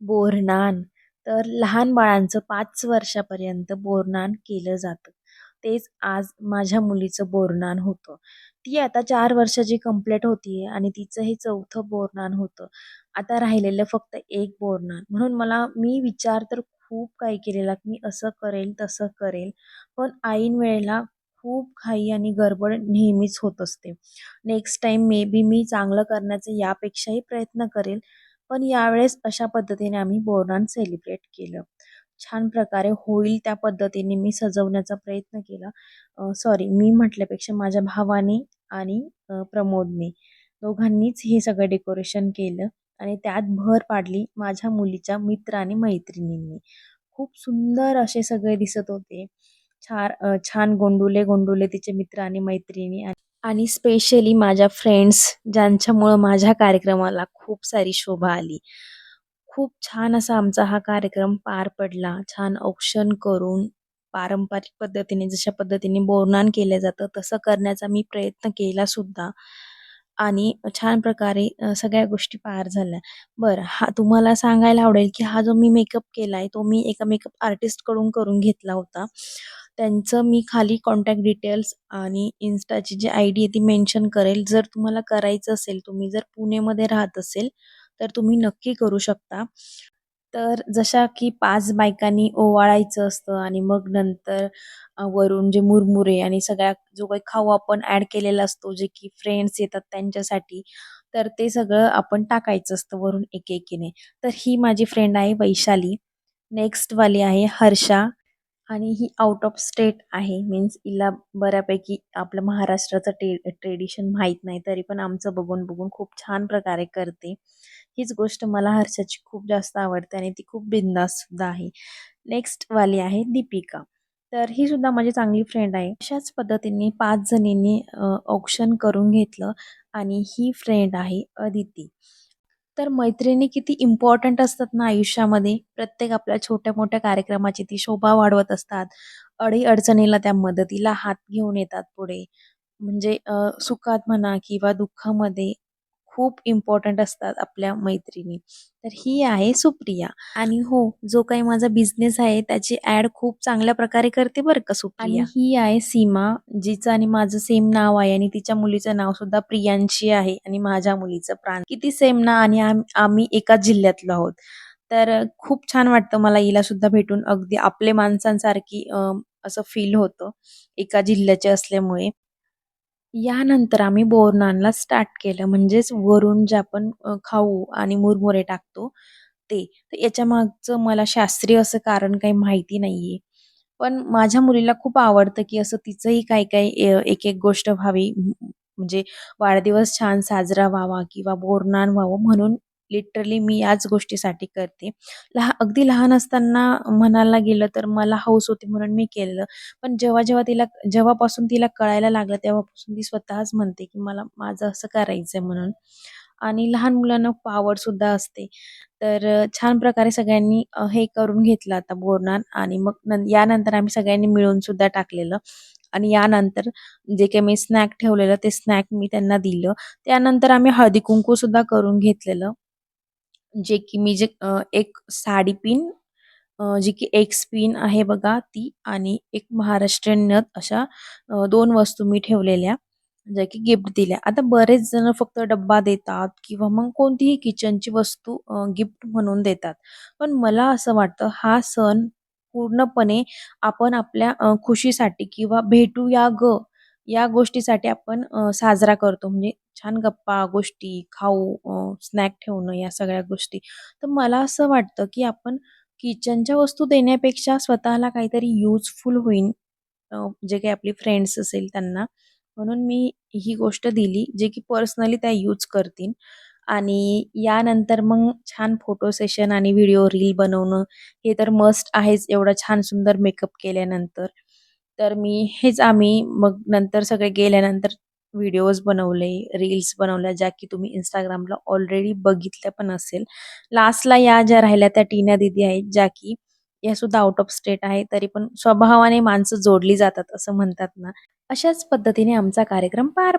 बोरनान. तर लहान बाळांचं पाच वर्षापर्यंत बोरनान केलं जातं. तेच आज माझ्या मुलीचं बोरनान होतं. ती आता चार वर्षाची कंप्लीट होती आहे आणि तिचं हे चौथं बोरनान होतं. आता राहिलेलं फक्त एक बोरनान. म्हणून मला मी विचार तर खूप काही केलेला मी असं करेल तसं करेल. पण ऐन वेळेला खूप घाई आणि गडबड नेहमीच होत असते. नेक्स्ट टाईम मे बी मी चांगलं करण्याचे यापेक्षाही प्रयत्न करेल. पण यावेळेस अशा पद्धतीने आम्ही बोरनान सेलिब्रेट केलं. छान प्रकारे होईल त्या पद्धतीने मी सजवण्याचा प्रयत्न केला. सॉरी मी म्हटल्यापेक्षा माझ्या भावाने आणि प्रमोदने दोघांनीच हे सगळं डेकोरेशन केलं आणि त्यात भर पाडली माझ्या मुलीच्या मित्र आणि मैत्रिणींनी. खूप सुंदर असे सगळे दिसत होते. छान छान गोंडुले गोंडुले तिचे मित्र आणि मैत्रिणी आणि स्पेशली माझ्या फ्रेंड्स ज्यांच्यामुळं माझ्या कार्यक्रमाला खूप सारी शोभा आली. खूप छान असा आमचा हा कार्यक्रम पार पडला. छान औक्षण करून पारंपरिक पद्धतीने जशा पद्धतीने बोरनान केलं जातं तसं करण्याचा मी प्रयत्न केला सुद्धा. आणि छान प्रकारे सगळ्या गोष्टी पार झाल्या. बरं हा तुम्हाला सांगायला आवडेल की हा जो मी मेकअप केला आहे तो मी एका मेकअप आर्टिस्टकडून करून घेतला होता. त्यांचं मी खाली कॉन्टॅक्ट डिटेल्स आणि इन्स्टाची जी आय डी आहे ती मेन्शन करेल. जर तुम्हाला करायचं असेल तुम्ही जर पुणेमध्ये राहत असेल तर तुम्ही नक्की करू शकता. तर जशा की पाच बायकांनी ओवाळायचं असतं आणि मग नंतर वरून जे मुरमुरे आणि सगळ्या जो काही खाऊ आपण ॲड केलेला असतो जे की फ्रेंड्स येतात त्यांच्यासाठी तर ते सगळं आपण टाकायचं असतं वरून एकेकीने. तर ही माझी फ्रेंड आहे वैशाली. नेक्स्टवाली आहे हर्षा. आणि ही आउट ऑफ स्टेट आहे. मीन्स हिला बऱ्यापैकी आपलं महाराष्ट्राचं टे ट्रेडिशन माहीत नाही. तरी पण आमचं बघून बघून खूप छान प्रकारे करते. हीच गोष्ट मला हर्षाची खूप जास्त आवडते आणि ती खूप बिंदाससुद्धा आहे. नेक्स्टवाली आहे दीपिका. तर ही सुद्धा माझी चांगली फ्रेंड आहे. अशाच पद्धतीने पाच जणींनी ऑप्शन करून घेतलं आणि ही फ्रेंड आहे अदिती. तर मैत्रिणी किती इम्पॉर्टंट असतात ना आयुष्यामध्ये. प्रत्येक आपल्या छोट्या मोठ्या कार्यक्रमाची ती शोभा वाढवत असतात. अडी अडचणीला त्या मदतीला हात घेऊन येतात पुढे. म्हणजे सुखात म्हणा किंवा दुःखामध्ये खूप इम्पॉर्टंट असतात आपल्या मैत्रिणी. तर ही आहे सुप्रिया. आणि हो जो काही माझा बिझनेस आहे त्याची ऍड खूप चांगल्या प्रकारे करते बरं का सुप्रिया. ही आहे सीमा जिचं आणि माझं सेम नाव आहे आणि तिच्या मुलीचं नाव सुद्धा प्रियांशी आहे आणि माझ्या मुलीचं प्राण. किती सेम ना आणि आम्ही एकाच जिल्ह्यातलो आहोत. तर खूप छान वाटतं मला हिला सुद्धा भेटून. अगदी आपले माणसांसारखी असं फील होतं एका जिल्ह्याचे असल्यामुळे. यानंतर आम्ही बोरनानला स्टार्ट केलं. म्हणजेच वरून जे आपण खाऊ आणि मुरमुरे टाकतो ते. तर याच्या मागचं मला शास्त्रीय असं कारण काही माहिती नाही आहे पण माझ्या मुलीला खूप आवडतं की असं तिचंही काही काही एक एक गोष्ट व्हावी. म्हणजे वाढदिवस छान साजरा व्हावा किंवा बोरनान व्हावं म्हणून लिटरली मी याच गोष्टीसाठी करते. लहा अगदी लहान असताना म्हणायला गेलं तर मला हौस होती म्हणून मी केलं पण जेव्हा जेव्हा तिला जेव्हापासून तिला कळायला लागलं तेव्हापासून ती स्वतःच म्हणते की मला माझं असं करायचं आहे म्हणून. आणि लहान मुलांना खूप सुद्धा असते. तर छान प्रकारे सगळ्यांनी हे करून घेतलं आता बोरनान आणि मग यानंतर आम्ही सगळ्यांनी मिळून सुद्धा टाकलेलं. आणि यानंतर जे काही मी स्नॅक ठेवलेलं ते स्नॅक मी त्यांना दिलं. त्यानंतर आम्ही हळदी कुंकू सुद्धा करून घेतलेलं. जे की मी जे एक साडी पिन जी की एक स्पिन आहे बघा ती आणि एक महाराष्ट्रीयन नथ अशा दोन वस्तू मी ठेवलेल्या ज्या की गिफ्ट दिल्या. आता बरेच जण फक्त डब्बा देतात किंवा मग कोणतीही किचनची वस्तू गिफ्ट म्हणून देतात. पण मला असं वाटतं हा सण पूर्णपणे आपण आपल्या खुशीसाठी किंवा भेटू या ग या गोष्टीसाठी आपण साजरा करतो. म्हणजे छान गप्पा गोष्टी खाऊ स्नॅक ठेवणं या सगळ्या गोष्टी. तर मला असं वाटतं की आपण किचनच्या वस्तू देण्यापेक्षा स्वतःला काहीतरी यूजफुल होईल जे काही आपली फ्रेंड्स असेल त्यांना. म्हणून मी ही गोष्ट दिली जे की पर्सनली त्या यूज करतील. आणि यानंतर मग छान फोटो सेशन आणि व्हिडिओ रील बनवणं हे तर मस्ट आहेच. एवढं छान सुंदर मेकअप केल्यानंतर. तर मी हेच आम्ही मग नंतर सगळे गेल्यानंतर व्हिडिओज बनवले रील्स बनवल्या ज्या की तुम्ही इंस्टाग्रामला ऑलरेडी बघितल्या पण असेल. लास्टला या ज्या राहिल्या त्या टीना दिदी आहेत ज्या की या सुद्धा आउट ऑफ स्टेट आहे तरी पण स्वभावाने माणसं जोडली जातात असं म्हणतात ना. अशाच पद्धतीने आमचा कार्यक्रम पार